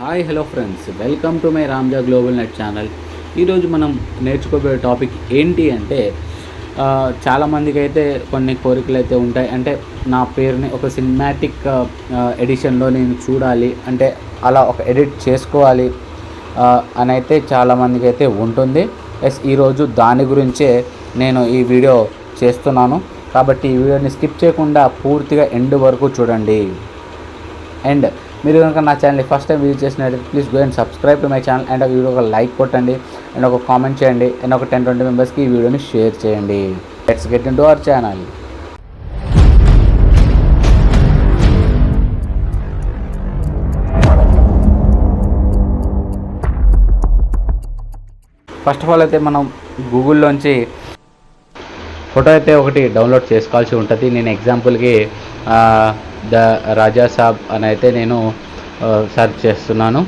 Hi hello friends. Welcome to my Ramja global net channel. ఈరోజు మనం నేర్చుకోబోయే topic ఏంటి అంటే చాలామందికి అయితే కొన్ని కోరికలు అయితే ఉంటాయి. అంటే నా పేరుని ఒక సినిమాటిక్ ఎడిషన్లో నేను చూడాలి. అంటే అలా ఒక ఎడిట్ చేసుకోవాలి అని అయితే చాలామందికి అయితే ఉంటుంది. ఎస్ ఈరోజు దాని గురించే నేను ఈ వీడియో చేస్తున్నాను. కాబట్టి ఈ వీడియోని స్కిప్ చేయకుండా పూర్తిగా ఎండ్ వరకు చూడండి. అండ్ మీరు కనుక నా ఛానల్ని ఫస్ట్ టైం విజిట్ చేసినట్లయితే please go and subscribe to my channel and video ఒక లైక్ కొట్టండి అండ్ ఒక కామెంట్ చేయండి అండ్ ఒక టెన్ ట్వంటీ మెంబర్స్కి ఈ వీడియోని షేర్ చేయండి. Let's get in to our channel first of all అయితే మనం గూగుల్లోంచి ఫోటో అయితే ఒకటి డౌన్లోడ్ చేసుకోవాల్సి ఉంటుంది. నేను ఎగ్జాంపుల్కి ద రాజా సాబ్ అని అయితే నేను సెర్చ్ చేస్తున్నాను.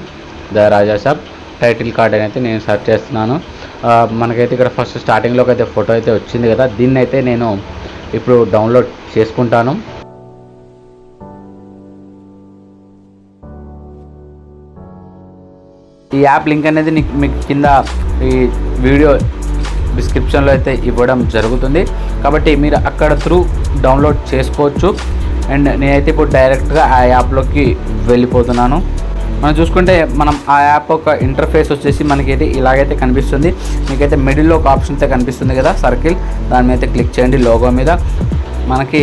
The Raja Saab title card అని అయితే నేను సెర్చ్ చేస్తున్నాను. మనకైతే ఇక్కడ ఫస్ట్ స్టార్టింగ్లోకి అయితే ఫోటో అయితే వచ్చింది కదా దీన్ని అయితే నేను ఇప్పుడు డౌన్లోడ్ చేసుకుంటాను. ఈ యాప్ లింక్ అనేది మీకు కింద ఈ వీడియో డిస్క్రిప్షన్లో అయితే ఇవ్వడం జరుగుతుంది. కాబట్టి మీరు అక్కడ త్రూ డౌన్లోడ్ చేసుకోవచ్చు. అండ్ నేనైతే ఇప్పుడు డైరెక్ట్గా ఆ యాప్లోకి వెళ్ళిపోతున్నాను. మనం చూసుకుంటే మనం ఆ యాప్ ఒక ఇంటర్ఫేస్ వచ్చేసి మనకైతే ఇలాగైతే కనిపిస్తుంది. మీకైతే మిడిల్లో ఒక ఆప్షన్ అయితే కనిపిస్తుంది కదా సర్కిల్. దాని మీద అయితే క్లిక్ చేయండి లోగో మీద. మనకి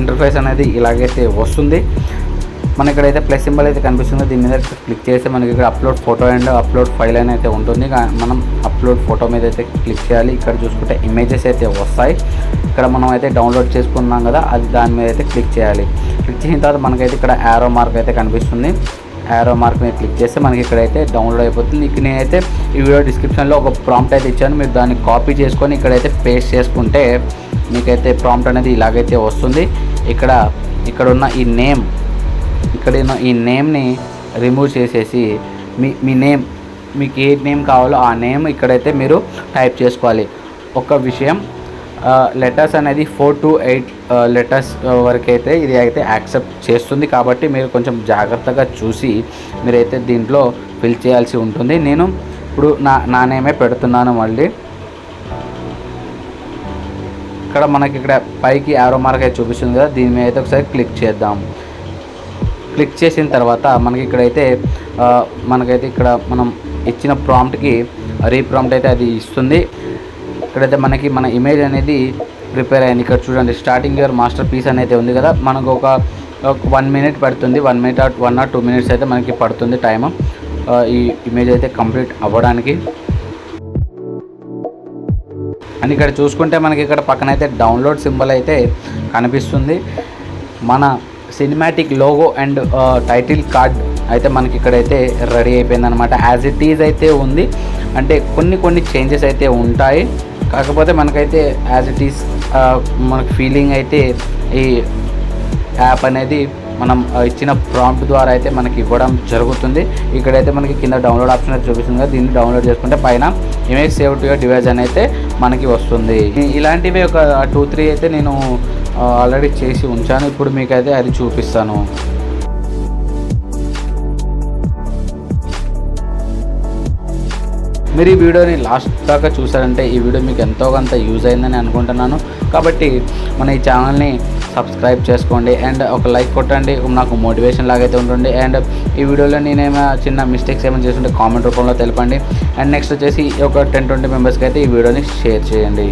ఇంటర్ఫేస్ అనేది ఇలాగైతే వస్తుంది. మనకి ఇక్కడైతే ప్లస్ సింబల్ అయితే కనిపిస్తుంది. దీని మీద క్లిక్ చేస్తే మనకి ఇక్కడ upload photo and upload file అని అయితే ఉంటుంది. మనం అప్లోడ్ ఫోటో మీద అయితే క్లిక్ చేయాలి. ఇక్కడ చూసుకుంటే ఇమేజెస్ అయితే వస్తాయి. ఇక్కడ మనం అయితే డౌన్లోడ్ చేసుకున్నాం కదా అది దాని మీద అయితే క్లిక్ చేయాలి. క్లిక్ చేసిన తర్వాత మనకైతే ఇక్కడ యారో మార్క్ అయితే కనిపిస్తుంది. యారో మార్క్ మీద క్లిక్ చేస్తే మనకి ఇక్కడైతే డౌన్లోడ్ అయిపోతుంది. ఇక నేనైతే ఈ వీడియో డిస్క్రిప్షన్లో ఒక ప్రాంప్ట్ అయితే ఇచ్చాను. మీరు దాన్ని కాపీ చేసుకొని ఇక్కడైతే పేస్ట్ చేసుకుంటే మీకైతే ప్రాంప్ట్ అనేది ఇలాగైతే వస్తుంది. ఇక్కడ ఇక్కడ ఉన్న ఈ నేమ్ ఇక్కడ ఈ నేమ్ని రిమూవ్ చేసేసి మీ మీ నేమ్ మీకు ఏ నేమ్ కావాలో ఆ నేమ్ ఇక్కడైతే మీరు టైప్ చేసుకోవాలి. ఒక విషయం లెటర్స్ అనేది ఫోర్ టు ఎయిట్ లెటర్స్ వరకు అయితే ఇది అయితే యాక్సెప్ట్ చేస్తుంది. కాబట్టి మీరు కొంచెం జాగ్రత్తగా చూసి మీరైతే దీంట్లో ఫిల్ చేయాల్సి ఉంటుంది. నేను ఇప్పుడు నా నా నేమే పెడుతున్నాను మళ్ళీ. ఇక్కడ మనకి ఇక్కడ పైకి ఆరో మార్క్ అయితే చూపిస్తుంది కదా దీని మీద అయితే ఒకసారి క్లిక్ చేద్దాం. క్లిక్ చేసిన తర్వాత మనకి ఇక్కడైతే మనకైతే ఇక్కడ మనం ఇచ్చిన ప్రాంప్ట్కి రీప్రాంప్ట్ అయితే అది ఇస్తుంది. ఇక్కడైతే మనకి మన ఇమేజ్ అనేది ప్రిపేర్ అయింది. ఇక్కడ చూడండి స్టార్టింగ్ యువర్ మాస్టర్ పీస్ అనేది ఉంది కదా మనకు ఒక వన్ మినిట్ పడుతుంది. One minute one or two minutes అయితే మనకి పడుతుంది టైం ఈ ఇమేజ్ అయితే కంప్లీట్ అవ్వడానికి. అని ఇక్కడ చూసుకుంటే మనకి ఇక్కడ పక్కన అయితే డౌన్లోడ్ సింబల్ అయితే కనిపిస్తుంది. మన cinematic logo and title card అయితే మనకి ఇక్కడైతే రెడీ అయిపోయింది అనమాట యాజ్ ఇట్ ఈజ్ అయితే ఉంది. అంటే కొన్ని కొన్ని చేంజెస్ అయితే ఉంటాయి. కాకపోతే మనకైతే యాజ్ ఇట్ ఈస్ మనకు ఫీలింగ్ అయితే ఈ యాప్ అనేది మనం ఇచ్చిన ప్రాంప్ట్ ద్వారా అయితే మనకి ఇవ్వడం జరుగుతుంది. ఇక్కడైతే మనకి కింద డౌన్లోడ్ ఆప్షన్ అయితే చూపిస్తుంది కదా దీన్ని డౌన్లోడ్ చేసుకుంటే పైన ఇమేజ్ సేవ్ టు యువర్ అని అయితే మనకి వస్తుంది. ఇలాంటివి ఒక టూ త్రీ అయితే నేను ఆల్రెడీ చేసి ఉంచాను. ఇప్పుడు మీకైతే అది చూపిస్తాను. మీరు ఈ వీడియోని లాస్ట్ దాకా చూసారంటే ఈ వీడియో మీకు ఎంతో కొంత యూజ్ అయిందని అనుకుంటున్నాను. కాబట్టి మన ఈ ఛానల్ని సబ్స్క్రైబ్ చేసుకోండి. అండ్ ఒక లైక్ కొట్టండి. నాకు మోటివేషన్ లాగైతే ఉంటుంది అండ్ ఈ వీడియోలో నేనేమైనా చిన్న మిస్టేక్స్ ఏమైనా చేస్తుంటే కామెంట్ రూపంలో తెలపండి. అండ్ నెక్స్ట్ వచ్చేసి ఒక టెన్ ట్వంటీ మెంబర్స్కి అయితే ఈ వీడియోని షేర్ చేయండి.